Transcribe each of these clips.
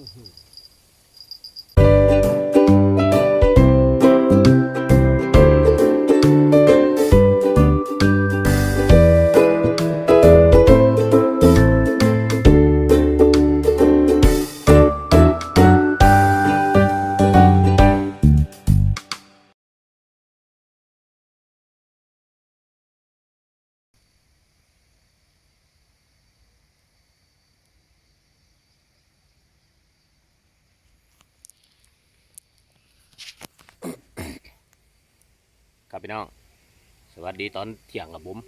Mm-hmm. ครับพี่น้อง สวัสดีตอนเที่ยงกับผม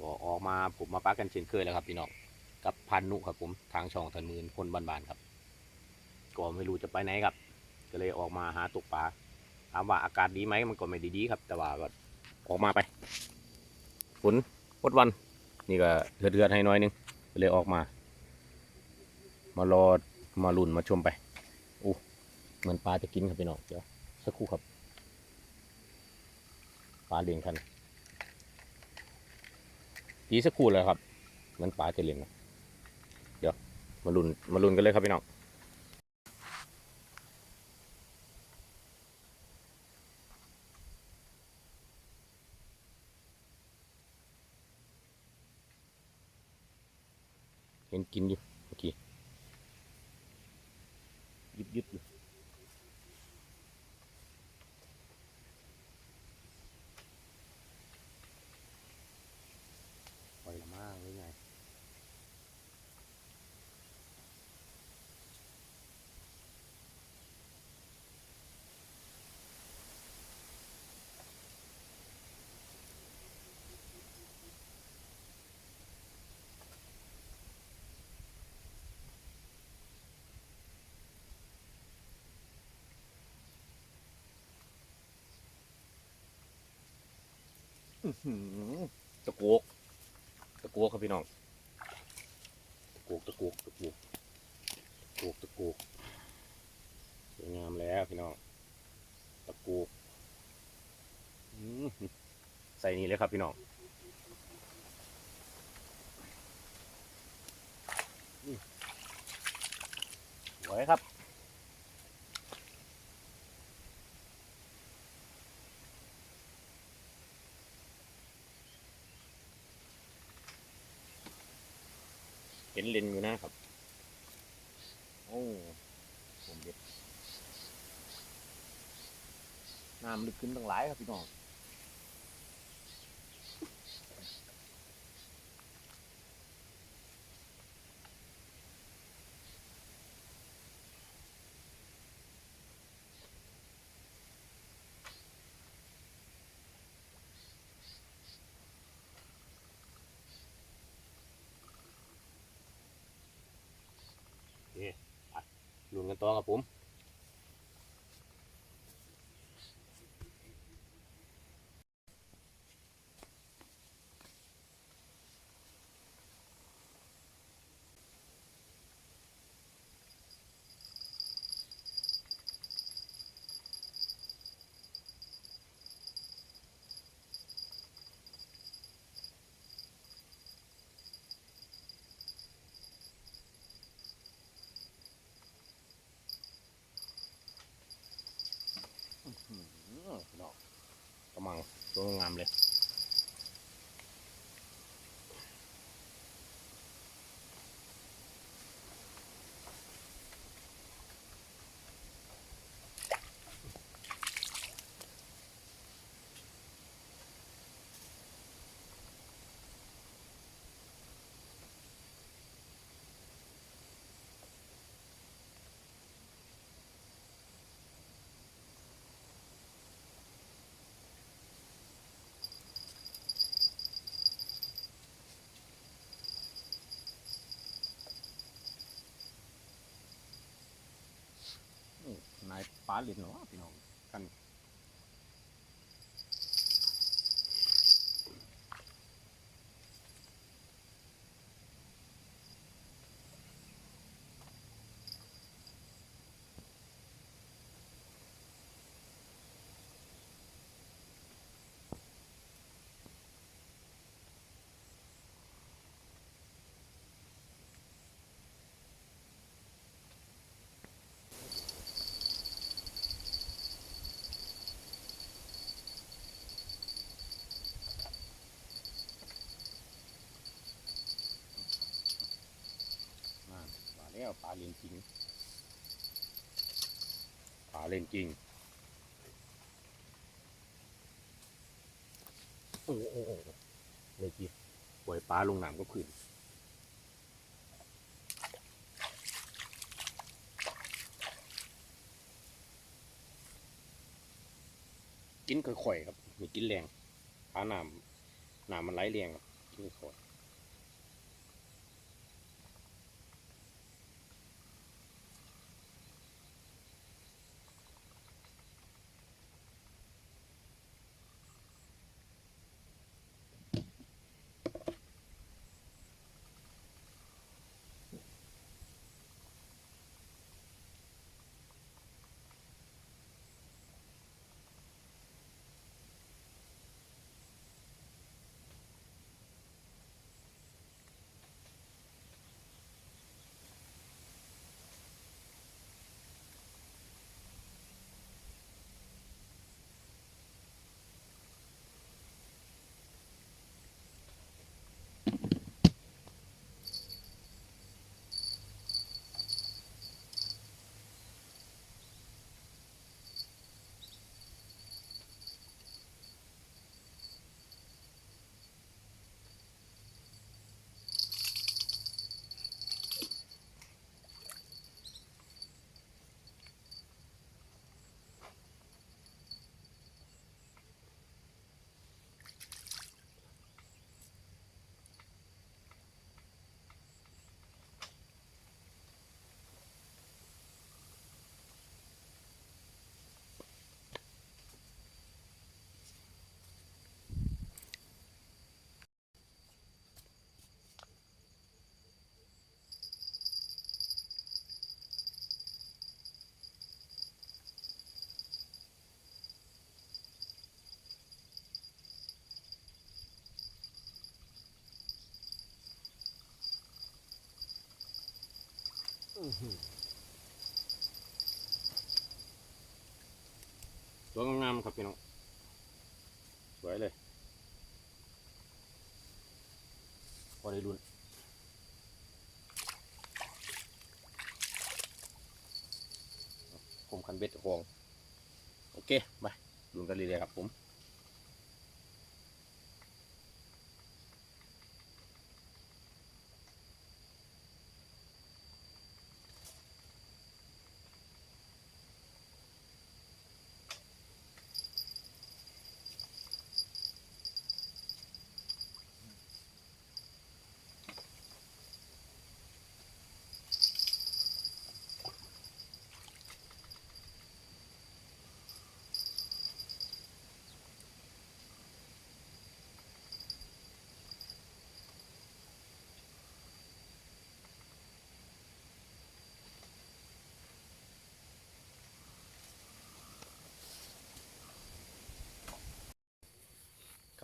ก็ออกมาผมมาปักกันเช่นเคยแล้วครับพี่น้อง กับพันนุครับผม ทางช่องทันมืนคนบ้านๆครับ ก็ไม่รู้จะไปไหนครับ ก็เลยออกมาหาตกปลา ถามว่าอากาศดีไหมมันก็ไม่ด้ดีครับ แต่ว่าก็ออกมาไป ฝนพดวัน นี่ก็เลือดๆให้น้อยนึง ก็เลยออกมา มารอมาลุ่นมาชมไปโอ้เหมือนปลาจะกินครับพี่น้อง เดี๋ยวสักครู่ครับ ปลาเลี้ยงคันดีสักครู่เลยครับ เหมือนปลาจะเลี้ยงเดี๋ยว มาลุนมาลุนกันเลยครับพี่น้องเห็นกินอยู่เมื่อกี้ยิบยิบอยู่ ปล่อยละมากหรือไงอื้อหือ ตะโกกตะกัวครับพี่น้องตะกัวตะกัวตะกัวตะกัวตะกัวสวยงามแล้วพี่น้องตะกัวอื้อหือใส่นี่เลยครับพี่น้องอื้อสวยครับ เห็นเลนอยู่นะครับ โอ้ผมเด็ดน้ำลึกขึ้นตั้งหลายครับพี่น้อง ต่อครับผม อื้อหือพี่น้องกำลังตัวงามเลย นายปลาเหรียญหรอพี่น้อง แล้วปลาเล่นจริงปลาเล่นจริงโอ้โอ้โอ้เลยจีปล่อยปลาลงน้ำก็ขึ้นกินค่อยๆครับมีกินแรงปลาน้ำน้ำมันไหลแรงกินค่อยๆ ตัวงามๆครับพี่น้อง สวยเลยพอได้รุ่นผมคันเบ็ดหอง โอเค ไปรุ่นกันเลยครับผม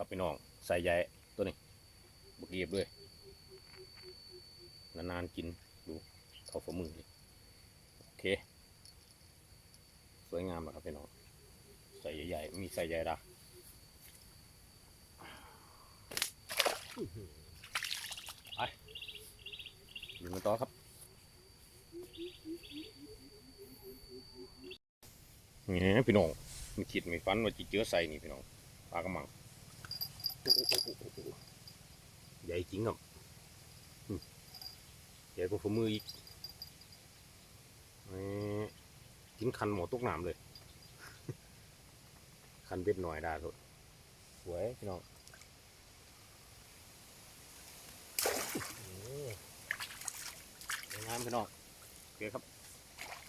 ครับพี่น้องใส่ใหญ่ตัวนี้บกเกียบด้วยนานๆกินดูเท่าฝ่ามือเลยโอเค สวยงามนะครับพี่น้องใส่ใหญ่ๆมีใส่ใหญ่ละไปดูกันต่อครับ นี่พี่น้องมีคิดมีฟันว่าจะเจอใส่นี่พี่น้องปลากระมัง ใหญ่จริงครับอืมใหญ่กว่าฝ่ามืออีกนี่กินคันหมอตกน้ำเลย คันเบ็ดหน่อยได้ทุกสวยพี่น้องโอ้สวยงามพี่น้องโอเคครับ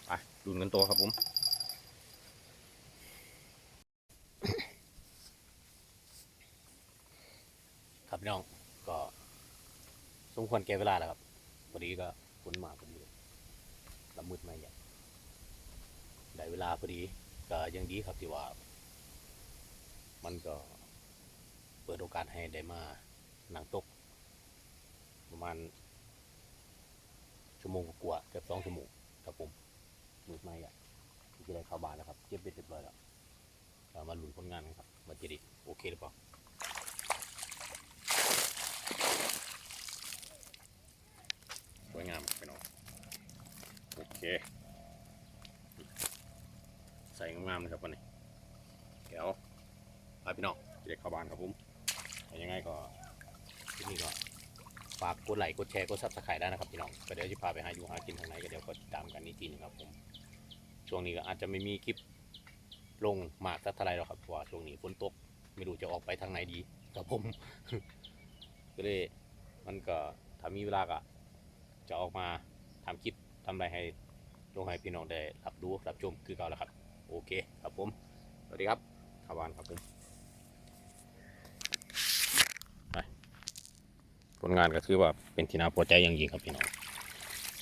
ไปดูกันตัวครับผม ครับพี่น้องก็สม ควรแก่เวลาแล้วครับพอดีก็ฝนมาพอดีละมืดมาอย่างได้เวลาพอดีก็ยังดีครับที่ว่า มันก็เปิดโอกาสให้ได้มานั่งตก ประมาณชั่วโมงกว่าเกือบสองชั่วโมงครับผมมืดมาอย่างที่ได้เข้าบ้านแล้วครับเก็บเบ็ดเรียบร้อยแล้วมาหลุ้นผลงานกันครับว่าจะดีโอเคหรือเปล่า สวยงามไปน้อง เค ใส่งามๆเลยครับวันนี้เดี๋ยวไปพี่น้องเด็กเข้านครับผมยังไงก็ที่นี่ก็ฝากกดไลค์กดแชร์กดซับสไครต์ได้นะครับพี่น้องก็เดี๋ยวจะพาไปหาอยู่หากินทางไหนก็เดี๋ยวก็ติดตามกันอีกทีนึงครับผมช่วงนี้ก็อาจจะไม่มีคลิปลงมากสักเท่าไหรหรอกครับเพราะว่าช่วงนี้ฝนตกไม่รู้จะออกไปทางไหนดีครับผม ก็เลยมันก็ถ้ามีเวลาก็จะออกมาทำคลิปทำอะไรให้ลงให้พี่น้องได้รับรู้รับชมคือเก่าแล้วครับ โอเคครับผม สวัสดีครับขาวานครับผมไป ผลงานก็คือว่าเป็นที่น่าพอใจอย่างยิ่งครับพี่น้อง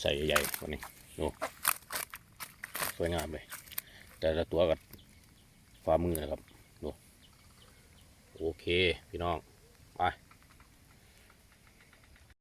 ใส่ใหญ่ๆวันนี้ดูสวยงามเลย แต่ละตัวกับฝ่ามือนะครับดูโอเคพี่น้อง